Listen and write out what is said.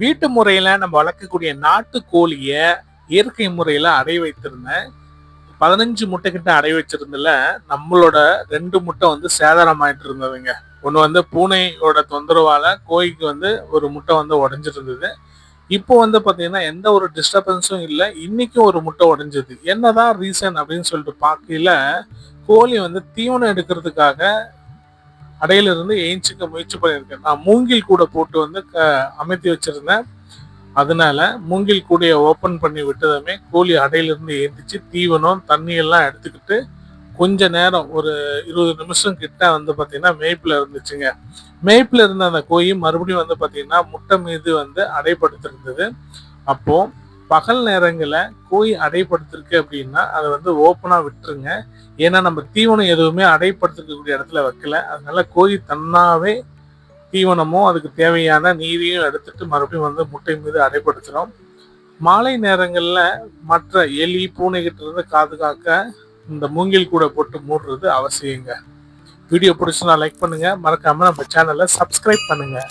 வீட்டு முறையில் நம்ம வளர்க்கக்கூடிய நாட்டு இயற்கை முறையில் அடை வைத்திருந்தேன். பதினஞ்சு முட்டை கிட்ட அடை வச்சிருந்ததுல நம்மளோட ரெண்டு முட்டை வந்து சேதாரமாயிட்டு இருந்ததுங்க. ஒன்று வந்து பூனையோட தொந்தரவால் கோழிக்கு வந்து ஒரு முட்டை வந்து உடஞ்சிருந்தது. இப்போ வந்து பார்த்தீங்கன்னா எந்த ஒரு டிஸ்டர்பன்ஸும் இல்லை இன்றைக்கும் ஒரு முட்டை உடைஞ்சது. என்னதான் ரீசன் அப்படின்னு சொல்லிட்டு பார்க்கல கோழி வந்து தீவனம் எடுக்கிறதுக்காக அடையிலிருந்து ஏஞ்சிக்க முயற்சி பண்ணியிருக்கேன். நான் மூங்கில் கூடை போட்டு வந்து க- அமைத்தி வச்சிருந்தேன். அதனால மூங்கில் கூடையை ஓப்பன் பண்ணி விட்டதுமே கோழி அடையிலிருந்து ஏந்திச்சு தீவனம் தண்ணியெல்லாம் எடுத்துக்கிட்டு கொஞ்ச நேரம் ஒரு இருபது நிமிஷம் கிட்ட வந்து பார்த்தீங்கன்னா மேய்ப்பில் இருந்துச்சுங்க. மேய்ப்பில் இருந்த அந்த கோழி மறுபடியும் வந்து பார்த்தீங்கன்னா முட்டை மீது வந்து அடைப்படுத்திருந்தது அப்போது பகல் நேரங்களில் கோழி அடைப்படுத்திருக்கு அப்படின்னா அதை வந்து ஓப்பனாக விட்டுருங்க. ஏன்னா நம்ம தீவனம் எதுவுமே அடைப்படுத்திருக்கக்கூடிய இடத்துல வைக்கல. அதனால கோழி தன்னாவே தீவனமும் அதுக்கு தேவையான நீரையும் எடுத்துட்டு மறுபடியும் வந்து முட்டை மீது அடைப்படுத்துகிறோம் மாலை நேரங்களில் மற்ற எலி பூனைகிட்ட இருந்து பாதுகாக்க இந்த மூங்கில் கூட போட்டு மூடுறது அவசியங்க. வீடியோ பிடிச்சுன்னா லைக் பண்ணுங்கள் மறக்காமல் நம்ம சேனலை சப்ஸ்கிரைப் பண்ணுங்கள்